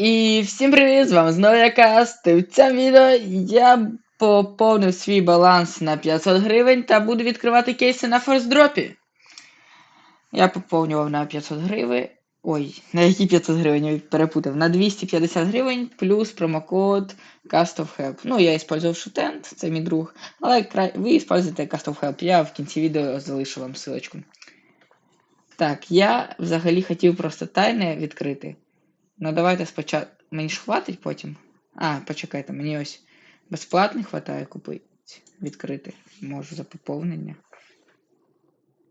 І всім привіт! З вами знову я Каст. І в цьому відео я поповнив свій баланс на 500 гривень та буду відкривати кейси на форсдропі. Я поповнював на 500 гривень. Ой, на які 500 гривень я перепутав. На 250 гривень плюс промокод Cast of Help. Ну, я использував шутент, це мій друг. Але ви используєте Cast Help. Я в кінці відео залишу вам ссылочку. Так, я взагалі хотів просто тайне відкрити. Ну давайте спочатку. Мені ж хватить потім. А, почекайте, мені ось безплатний хватає купити. Відкрити. Можу за поповнення.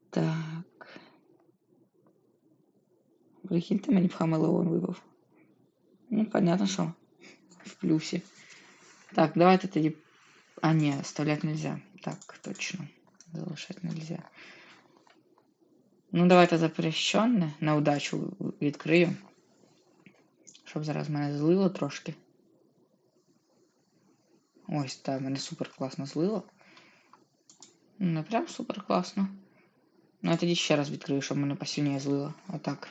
Так. Прикиньте, мені б хамелеон випав. Ну, понятно, що. В плюсі. Так, давайте тоді. А, ні, оставлять нельзя. Так, точно. Залишать нельзя. Ну, давайте запрещенне на удачу відкрию. Щоб зараз мене злило трошки. Ось, так, мене супер класно злило. Не прям супер класно. Ну, я тоді ще раз відкрию, щоб мене посильніше злило. Отак.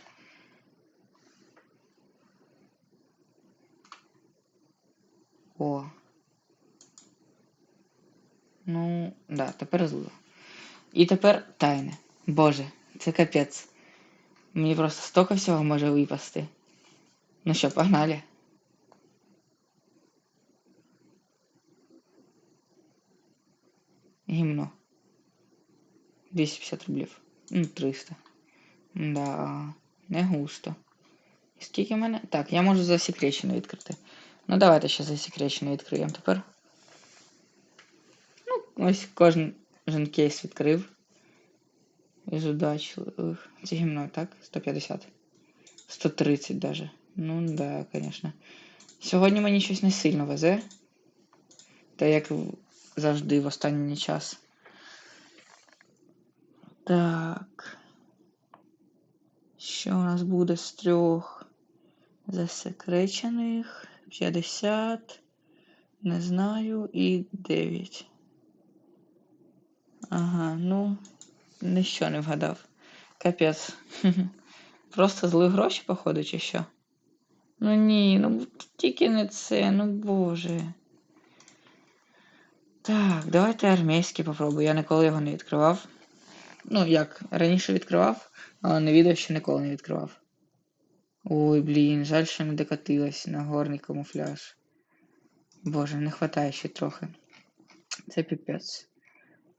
О. Ну, да, тепер злило. І тепер тайне. Боже, це капець. Мені просто столько всього може випасти. Ну що, погнали. Гімно. 250 рублів. Ну, 300. Да, не густо. І скільки в мене? Так, я можу засекречено відкрити. Ну, давайте ще засекречено відкриємо тепер. Ну, ось кожен кейс відкрив. Із удачливих. Це гімно, так? 150. 130 даже. Ну да, конечно. Сьогодні мені щось не сильно везе. Та як завжди в останній час. Так. Що у нас буде з трьох засекречених? 50. Не знаю. І 9. Ага, ну. Ніщо не вгадав. Капець. Просто зли гроші, походу, чи що? Ну ні, ну тільки не це, ну боже. Так, давайте армійський попробую. Я ніколи його не відкривав. Ну, як, раніше відкривав, але на відео ще ніколи не відкривав. Ой, блін, жаль, що не докатилась на горний камуфляж. Боже, не вистачає ще трохи. Це піпець.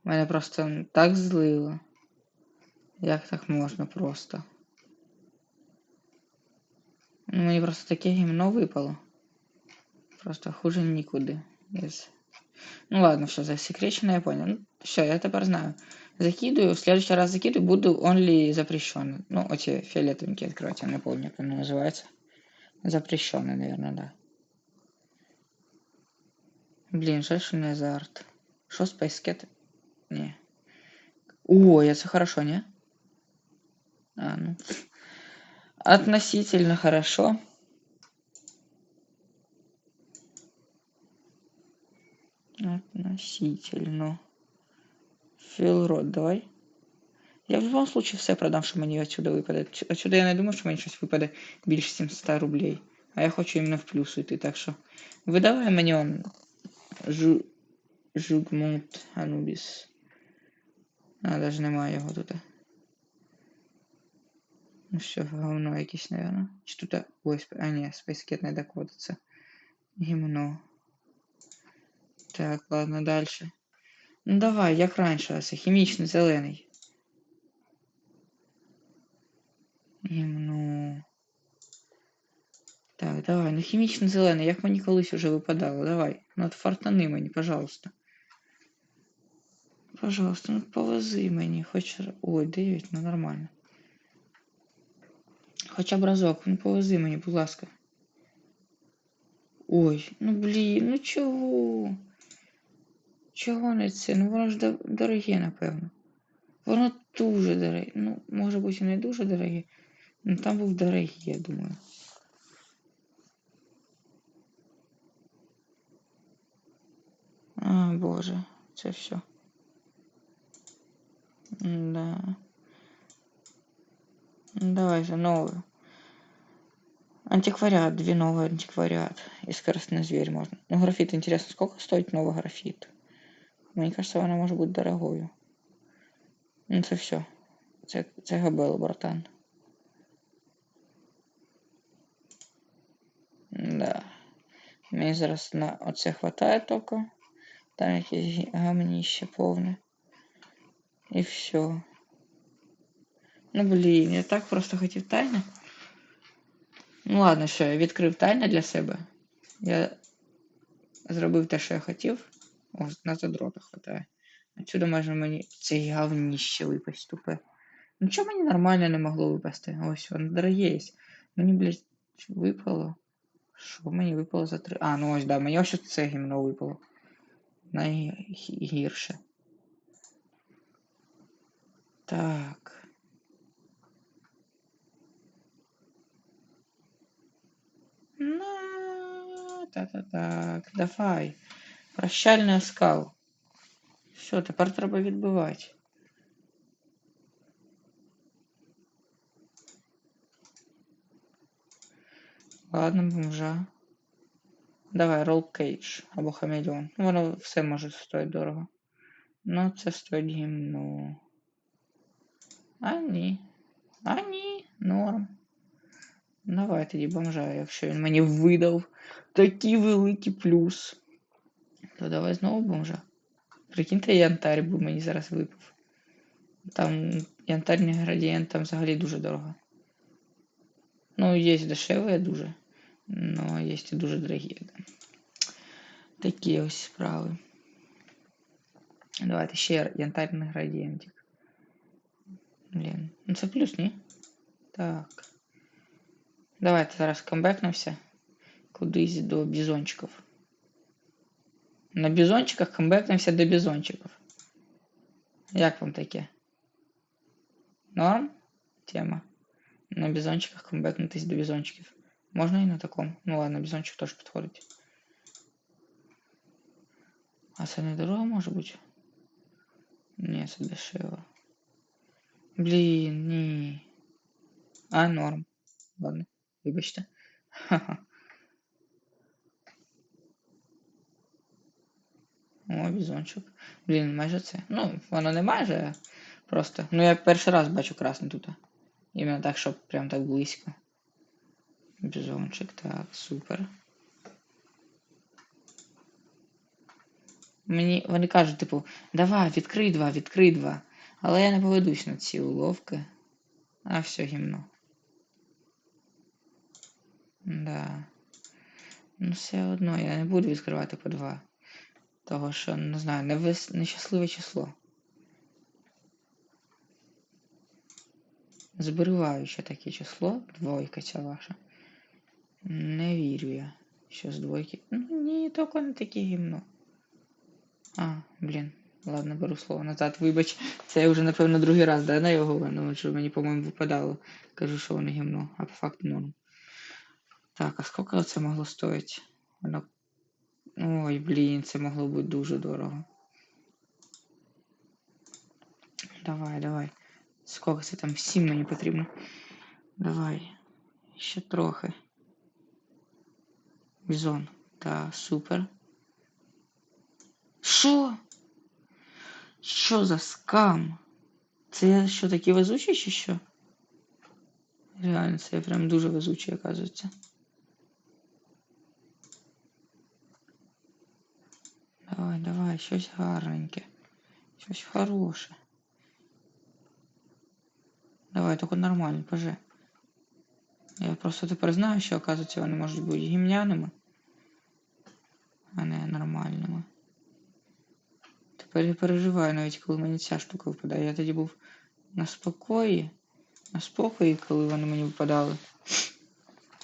Мене просто так злило. Як так можна просто? Ну, мені просто таке гімно випало. Просто хуже нікуди. Yes. Ну ладно, все, засекречено, я понял. Ну, все, я тепер знаю. Закидываю, в следующий раз закидываю, буду only запрещенный. Ну, эти фиолетовенькие открывать, я не помню, как они называются. Запрещенный, наверное, да. Блин, жаль, что не азарт. Что спайскет? Не. О, это хорошо, не? А, ну. Относительно хорошо. Относительно. Филрод, давай. Я в любом случае все продам, що мені отсюда випаде. Отсюда я не думаю, що мені щось випаде більше 700 рублей. А я хочу іменно в плюс йти, так що. Видавай мені он. Жу... Жугмунт Анубіс. А, даже немає його тут. Ну що, говно якесь, наверное. Чи тут. Ой, сп- а ні, спейскет не докодиться. Гімно. Так, ладно, дальше. Ну давай, як раніше, це хімічний зелений. Гімно. Так, давай, ну хімічний зелений, як мені колись уже випадало, давай. Ну от фартани мені, пожалуйста. Пожалуйста, ну повези мені, хоч. р- Ой, 9, ну нормально. Хоча б разок, ну повези мені, будь ласка. Ой, ну блін, ну чого? Чого не це? Ну воно ж до- дороге, напевно. Воно дуже дороге. Ну, може бути, і не дуже дороге. Ну там був дорогий, я думаю. А, боже, це все. Да. Давай же новую. Антиквариат, две новые антиквариат. И скоростный зверь можно. Ну, графит, интересно, сколько стоит новый графит? Мне кажется, она может быть дорогою. Ну, це все. Це, це габело, братан. Да. Мені зараз на оце хватає тільки. Там якесь гамніще повне. І все. Ну блін, я так просто хотів тайне. Ну ладно, що, я відкрив тайне для себе. Я зробив те, що я хотів. О, на задрота хватає. Отсюда може мені це говніще випасть тупе. Ну чого мені нормально не могло випасти? Ось воно дороге є. Мені, блядь, випало. Що мені випало за три. А, ну ось, да, мені ось це гімно випало. Найгірше. Так. Ну, та-та-так, давай. Прощальний оскал. Все, тепер треба відбивати. Ладно, бомжа. Давай, ролл кейдж або хамелеон. Ну, Воно все може стоїть дорого. Ну, це стоїть гімно. А ні. А ні, норм. Давай тоді бомжа, якщо він мені видав такий великий плюс. То давай знову бомжа. Прикиньте, янтарь би мені зараз випав. Там янтарний градієнт там взагалі дуже дорого. Ну, є дешеві дуже. Ну, є і дуже дорогі. Да. Такі ось справи. Давайте ще янтарний градієнтик. Блін. Ну це плюс, ні? Так. Давайте зараз камбекнемося. Кудись до бізончиків. На бізончиках камбекнемося до бізончиків. Як вам таке? Норм? Тема. На бізончиках камбекнутись до бізончиків. Можна і на такому. Ну ладно, бізончик теж підходить. А це не дорого може бути? Ні, це дешево. Блін, ні. А, норм. Ладно, Вибачте. О, бізончик. Блін, майже це. Ну, воно не майже, просто. Ну, я перший раз бачу красне тут. Іменно так, щоб прям так близько. Бізончик, так, супер. Мені вони кажуть, типу, давай, відкрий два, відкрий два. Але я не поведусь на ці уловки. А все гімно. Да. Ну, все одно я не буду відкривати по два. Того що, не знаю, не вис... нещасливе число. Зберігаю ще таке число, двойка ця ваша. Не вірю я, що з двойки. Ну ні, тільки не таке гімно. А, блін. Ладно, беру слово назад, вибач. Це я вже, напевно, другий раз, да, на його ну, що мені, по-моєму, випадало. Кажу, що воно гімно, а по факту норм. Так, а скільки це могло стоїти? Воно... Ой, блін, це могло бути дуже дорого. Давай, давай. Скільки це там? Сім мені потрібно. Давай. Ще трохи. Бізон. Так, супер. Що? Що за скам? Це що такий везучий чи що? Реально, це прям дуже везучий, оказується. Давай, давай, щось гарненьке. Щось хороше. Давай, тільки нормально, поже. Я просто тепер знаю, що, оказується, вони можуть бути гімняними, а не нормальними. Тепер я переживаю навіть, коли мені ця штука випадає. Я тоді був на спокої. На спокої, коли вони мені випадали.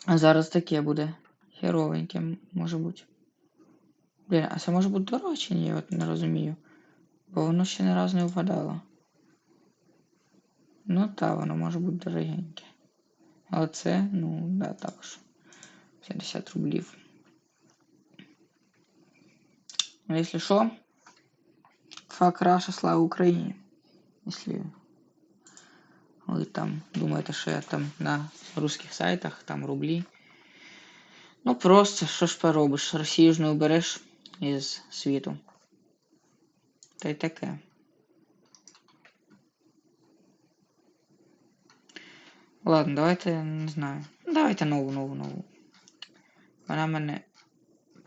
А зараз таке буде. Херовеньке, може бути. Блін, а це може бути дорого чи ні? Я от не розумію. Бо воно ще не разу не випадало. Ну так, воно може бути дорогеньке. А це, ну, да, також. 50 рублів. А якщо що, Фак Раша, слава Україні. Якщо ви там думаєте, що я там на русских сайтах, там рублі Ну просто, що ж поробиш, Росію ж не убереш із світу. Та й таке. Ладно, давайте, не знаю. Давайте нову, нову, нову. Вона мене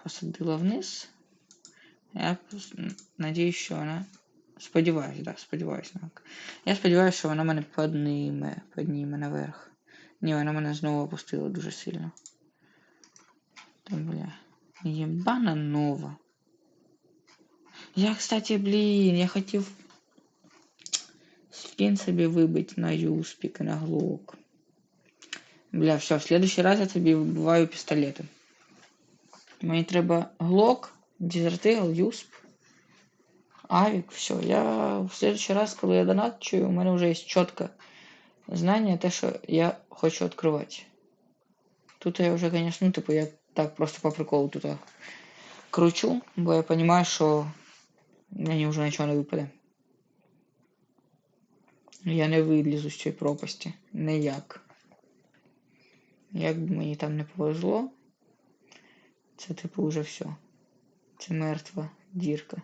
посадила вниз. Я надіюсь, що вона. Сподіваюсь, да, сподіваюсь. Так. Я сподіваюся, що вона мене підніме, підніме наверх. Ні, вона мене знову опустила дуже сильно. Та бля. Єбана нова. Я, кстати, блін, я хотів спін собі вибити на юспік і на глок. Бля, все, в следующий раз я тобі вибиваю пістолети. Мені треба глок, дезертигл, юсп, авік, все. Я в следующий раз, коли я донатчую, у мене вже є чітке знання, те, що я хочу відкривати. Тут я вже, конечно, ну, типу, я так просто по приколу тут кручу, бо я розумію, що мені вже нічого не випаде. Я не вилізу з цієї пропасті. Ніяк. Як би мені там не повезло, це типу вже все. Це мертва дірка.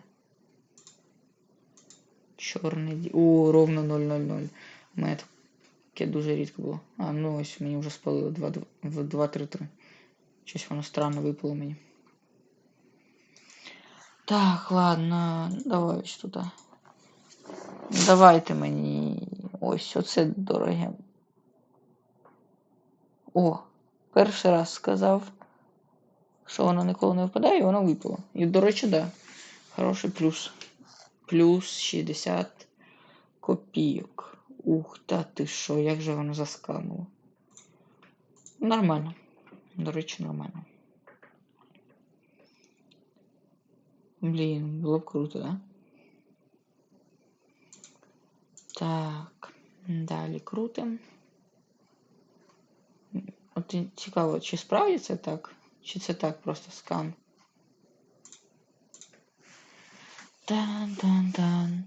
Чорний ді... О, ровно 0,00. У мене таке дуже рідко було. А, ну ось мені вже спалило 2-3-3. Щось воно странно випало мені. Так, ладно, давай ось туди. Давайте мені ось оце дороге. О, перший раз сказав, що воно ніколи не випадає, і воно випало. І, до речі, да. Хороший плюс. Плюс 60 копійок. Ух, та ти що, як же воно заскамило. Нормально. До речі, нормально. Блін, було б круто, да? Так, далі крутим. От цікаво, чи справді це так? Чи це так просто скан? Тан-тан-тан.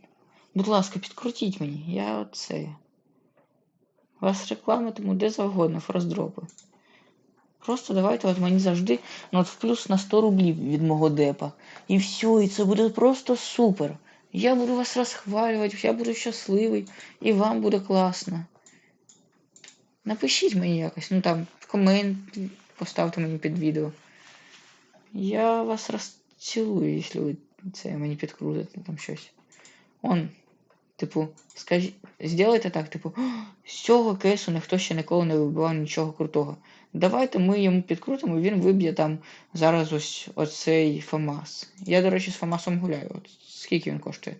Будь ласка, підкрутіть мені. Я оце. Вас рекламитиму де завгодно, форсдропи. Просто давайте от мені завжди ну, от в плюс на 100 рублів від мого депа. І все, і це буде просто супер. Я буду вас розхвалювати, я буду щасливий, і вам буде класно. Напишіть мені якось, ну там, в комент поставте мені під відео. Я вас розцілую, якщо ви це мені підкрутите там щось. Он, типу, скажіть, зробите так, типу, з цього кейсу ніхто ще ніколи не вибивав нічого крутого. Давайте ми йому підкрутимо, і він виб'є там зараз ось оцей ФАМАС. Я, до речі, з ФАМАСом гуляю. От скільки він коштує?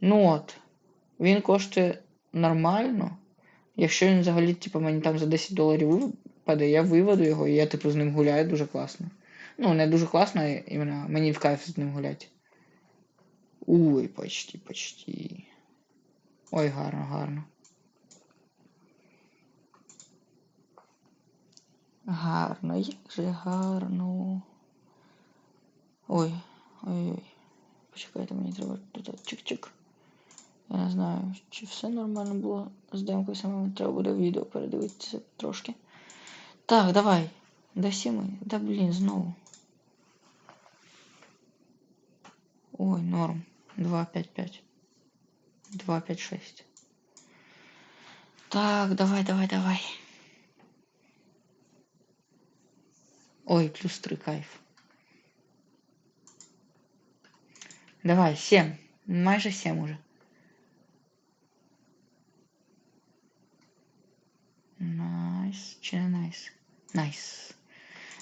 Ну от, він коштує нормально. Якщо він взагалі, типу, мені там за 10 доларів випаде, я виведу його, і я, типу, з ним гуляю дуже класно. Ну, не дуже класно, іменно мені в кайф з ним гуляти. Ой, почти, почти. Ой, гарно, гарно. Гарно, як же гарно. Ой, ой-ой. Почекайте, мені треба тут чик-чик. Я не знаю, чи все нормально було з демкою самому. Треба буде відео передивитися трошки. Так, давай. До сіми. Да блін, знову. Ой, норм. 2-5-5. 2-5-6. Так, давай, давай, давай. Ой, плюс 3 кайф. Давай, 7. Майже 7 уже. Найс. Чи не найс? Найс.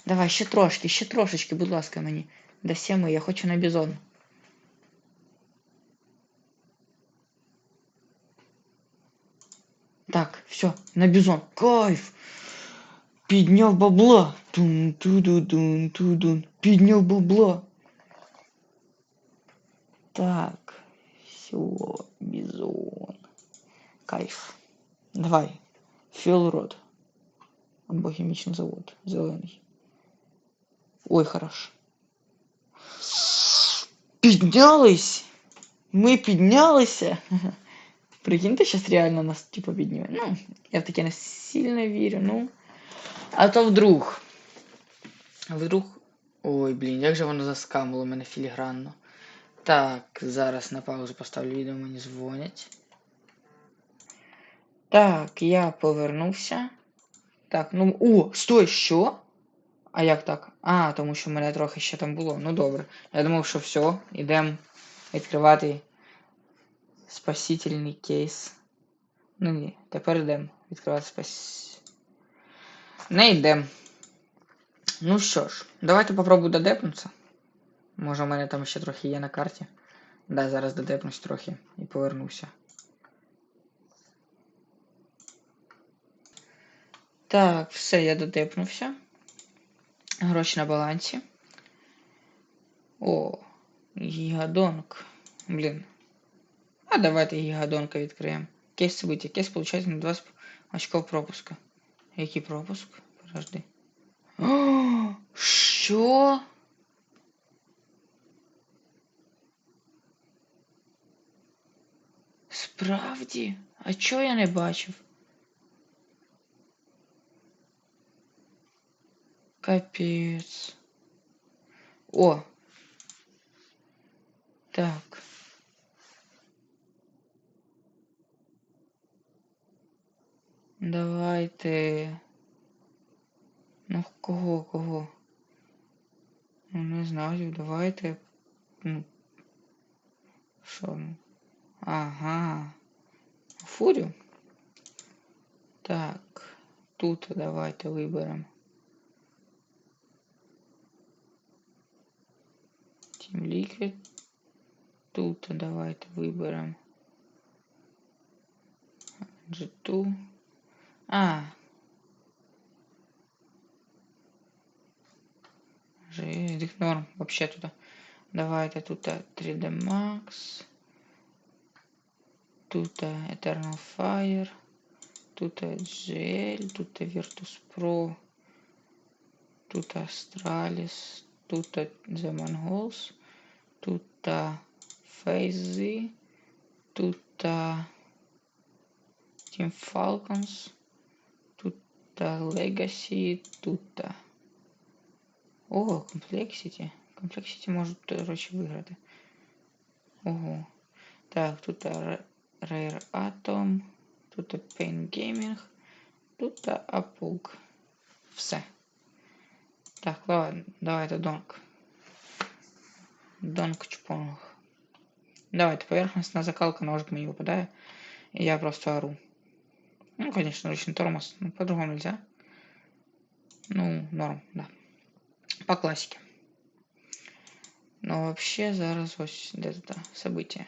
Давай, ще трошки, ще трошечки, будь ласка, мені. До 7 я хочу на бізон. Так, все, на бізон. Кайф! Підняв бабла. Тун туду дун тудун. Підняв бабла. Так. Все, бізон. Кайф. Давай. Філрод. Або хімічний завод. Зелений. Ой, хорош. Піднялись! Ми піднялися. Прикиньте, сейчас реально нас типа підніме. Ну, я в таке не сильно вірю, ну. А то вдруг. Вдруг. Ой, блін, як же воно заскамило мене філігранно. Так, зараз на паузу поставлю відео, мені дзвонять. Так, я повернувся. Так, ну. О, стой, що? А як так? А, тому що в мене трохи ще там було. Ну добре. Я думав, що все, ідемо відкривати спасительний кейс. Ну ні, тепер йдемо відкривати спас. Не йдемо. Ну що ж, давайте попробую додепнутися. Може, у мене там ще трохи є на карті. Да, зараз додепнусь трохи і повернуся. Так, все, я додепнувся. Гроші на балансі. О, гігадонк. Блін. А давайте гігадонка відкриємо. Кейс события. Кейс получается на 20 очков пропуска. Який пропуск? Подожди. О, що? Справді? А чого я не бачив? Капець. О. Так. Давайте. Ну, кого, кого? Ну, не знаю, давайте. Ну. Що? ну? Ага. Фурю? Так. Тут давайте виберемо. Team Liquid. Тут давайте виберемо. G2. А. Жидик норм. Вообще туда. Давайте тут 3D Max. Тут Eternal Fire. Тут GL. Тут Virtus Pro. Тут Astralis. Тут The Mongols. Тут FaZe. Тут Team Falcons. Тут Legacy. Тут. О, Complexity. Complexity можуть, короче, виграти. Ого. Так, тут Rare Atom. Тут Pain Gaming. Тут Apulk. Все. Так, ладно, давайте Донк. Донк чпонг. Давайте, поверхностная закалка ножик мне выпадает. И я просто ору. Ну, конечно, ручный тормоз. Но по-другому нельзя. Ну, норм, да. По классике. Но вообще зараз ось де тут событие.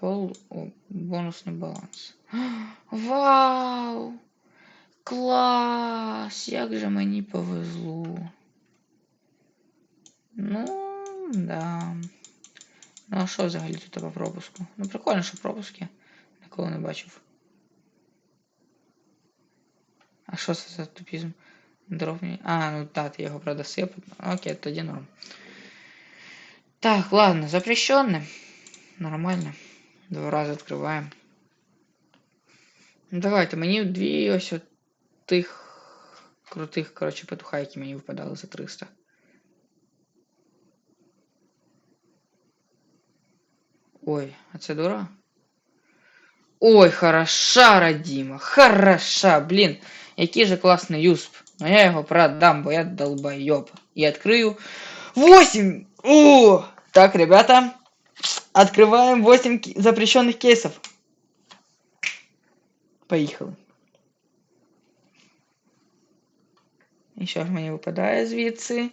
Пол о, бонусный баланс. Вау! Клас! Як же мені повезло. Ну, да. Ну, а що взагалі тут по пропуску? Ну, прикольно, що пропуски. Ніколи не бачив. А що це за тупізм? Дровні. А, ну так, ти його продаси. Окей, тоді норм. Так, ладно, запрещенный. Нормально. Два рази відкриваємо. Ну, давайте, мені дві ось от тих крутих, коротше, петуха, які мені випадали за 300. Ой, а це дорого? Ой, хороша, Радіма, хороша, блін. Який же класний юсп. Но я його продам, бо я долбоёб. И открою 8! О! Так, ребята, открываем 8 запрещенных кейсов. Поїхали. І що ж мені випадає звідси?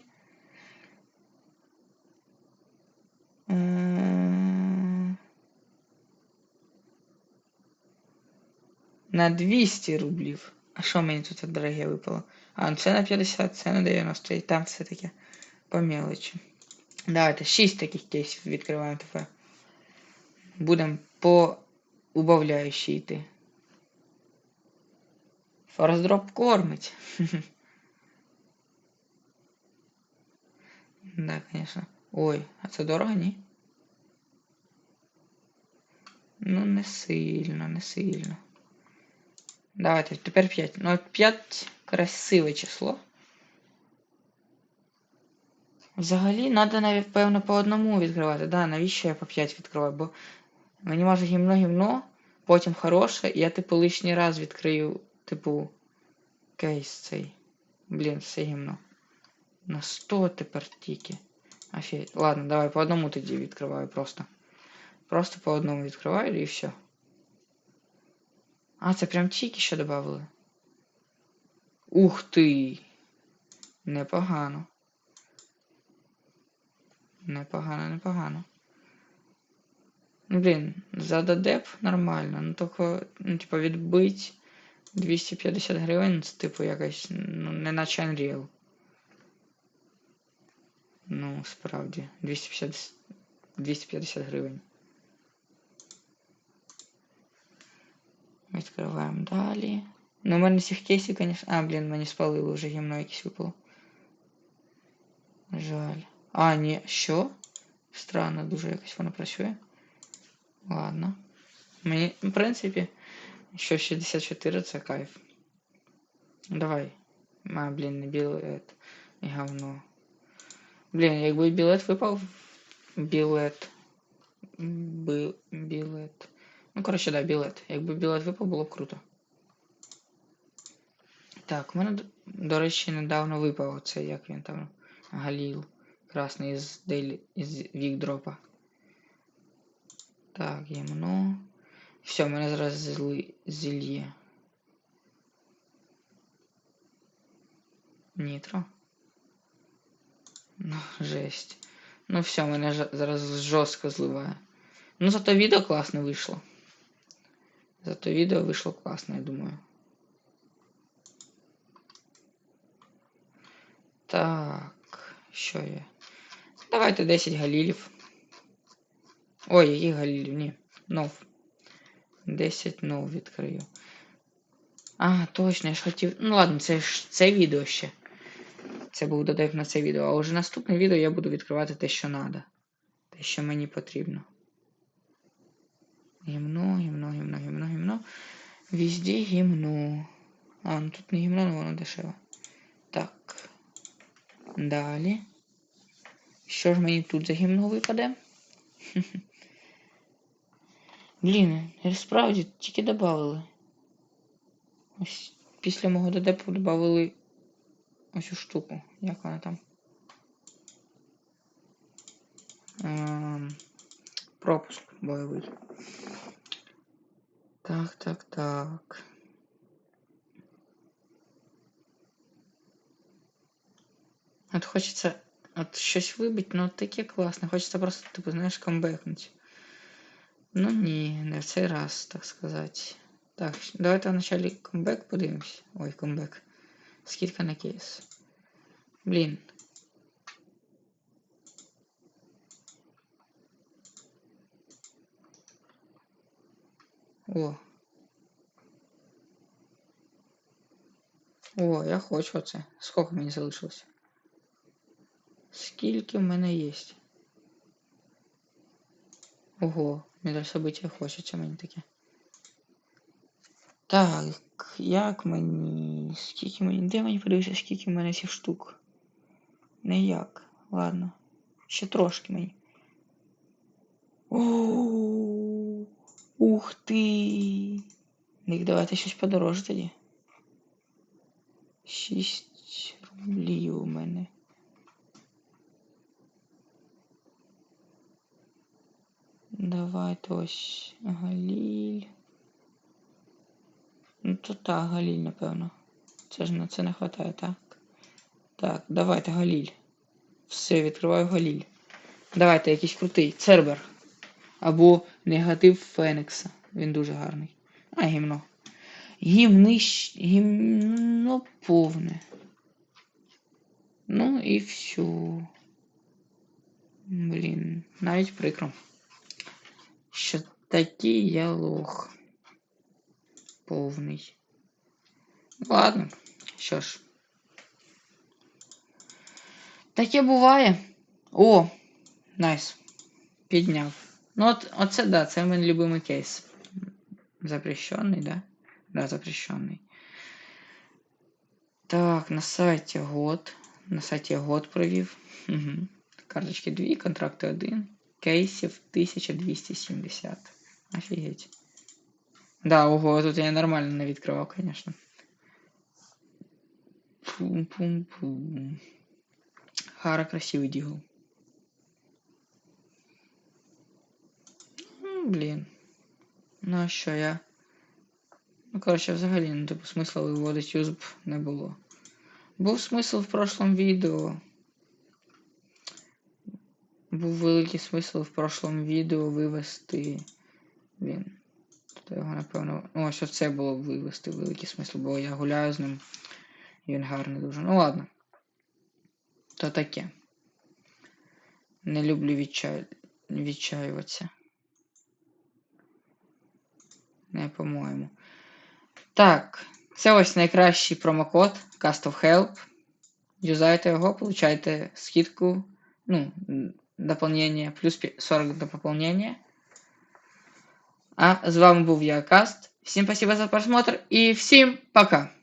На 200 рублів. А що мені тут дороге випало? А, ну це на 50, це на 90 і там все таке по мелочі. Давайте 6 таких кейсів відкриваємо тепер. Будемо по убавляючій йти. Форсдроп кормить. Да, конечно. Ой, а це дорого, ні? Ну, не сильно, не сильно. Давайте, тепер 5. Ну, 5 красиве число. Взагалі, треба навіть, певно, по одному відкривати. Да, навіщо я по 5 відкриваю? Бо мені може гімно гімно, потім хороше, і я, типу, лишній раз відкрию, типу, кейс цей. Блін, все гімно. На 100 тепер тільки. Офігеть. Ладно, давай по одному тоді відкриваю просто. Просто по одному відкриваю і все. А, це прям тільки що додали. Ух ти! Непогано. Непогано, непогано. Ну, блін, за додеп нормально. Ну тільки, ну, типу, відбить 250 гривень, це типу якась, ну, не наче Unreal. Ну, справді, 250, 250 гривень. Відкриваємо далі. Ну, у мене цих кейсів, звісно. А, блін, мені спалили вже гімно якесь випало. Жаль. А, ні, що? Странно, дуже якось воно працює. Ладно. Мені, в принципі, що 64 це кайф. Давай. А, блін, не білет. І говно. Блін, якби білет випав. Білет. Бил... Білет. Ну, коротше, да, білет. Якби білет випав, було б круто. Так, у мене, до- речі, недавно випав оцей, як він там. Галіл. Красний із Дейлі, із Вікдропа. Так, гімно. Все, мене зараз зли... зільє. Нітро. Ну, жесть. Ну все, мене зараз жорстко зливає. Ну, зато відео класно вийшло. Зато відео вийшло класно, я думаю. Так, що є? Давайте 10 галілів. Ой, яких галілів? Ні. Нов. 10 нов відкрию. А, точно, я ж хотів. Ну ладно, це ж це відео ще. Це був додав на це відео. А вже наступне відео я буду відкривати те, що треба. Те, що мені потрібно. Гімно, гімно, гімно, гімно, гімно. Везде гімно. А, ну тут не гімно, але воно дешево. Так. Далі. Що ж мені тут за гімно випаде? Блін, справді тільки додали. Ось після мого додепу додали ось цю штуку. Як вона там? Ем, бойовий. Так, так, так. От хочеться от щось вибити, ну таке класне. Хочеться просто, типу, знаєш, камбекнути. Ну ні, не в цей раз, так сказати. Так, давайте вначалі камбек подивимось. Ой, камбек. Скидка на кейс. Блін. О. О, я хочу це. Скільки мені залишилось? Скільки в мене є? Ого, медаль собиття хочеться мені таке. Так, як мені. Скільки мені. Де мені подивитися, скільки в мене цих штук? Не як. Ладно. Ще трошки мені. О, ух ти. Так давайте щось подороже тоді. 6 рублів у мене. Давайте ось Галіль. Ну то так, Галіль, напевно. Це ж на це не вистачає, так? Так, давайте Галіль. Все, відкриваю Галіль. Давайте якийсь крутий. Цербер. Або негатив Фенікса. Він дуже гарний. А, гімно. Гімнищ... Гімно повне. Ну і все. Блін, навіть прикро. Що такий я лох. Повний. Ладно, що ж. Таке буває. О, найс. Підняв. Ну от, оце да, це мій любимий кейс. Запрещенный, да? Да, запрещенный. Так, на сайті год. На сайті год провів. Угу. Карточки 2, контракти 1. Кейсів 1270. Офігеть. Да, ого, тут я нормально не відкривав, конечно. Пум-пум-пум. Хара красивий дігл. Ну, блін. Ну а що я? Ну, коротше, взагалі, ну, типу, смисла виводити юзб не було. Був смисл в прошлом відео. Був великий смисл в прошлом відео вивести. Він. Тут його, напевно. О, що це було б вивести великий смисл, бо я гуляю з ним. І він гарний дуже. Ну ладно. То таке. Не люблю відчаю... відчаюватися. Не, по-моєму. Так. Це ось найкращий промокод Cast of Help. Юзайте його, получайте скидку. Ну, доповнення, плюс 40 до пополнения. А з вами був я, Каст. Всім спасибо за просмотр і всім пока!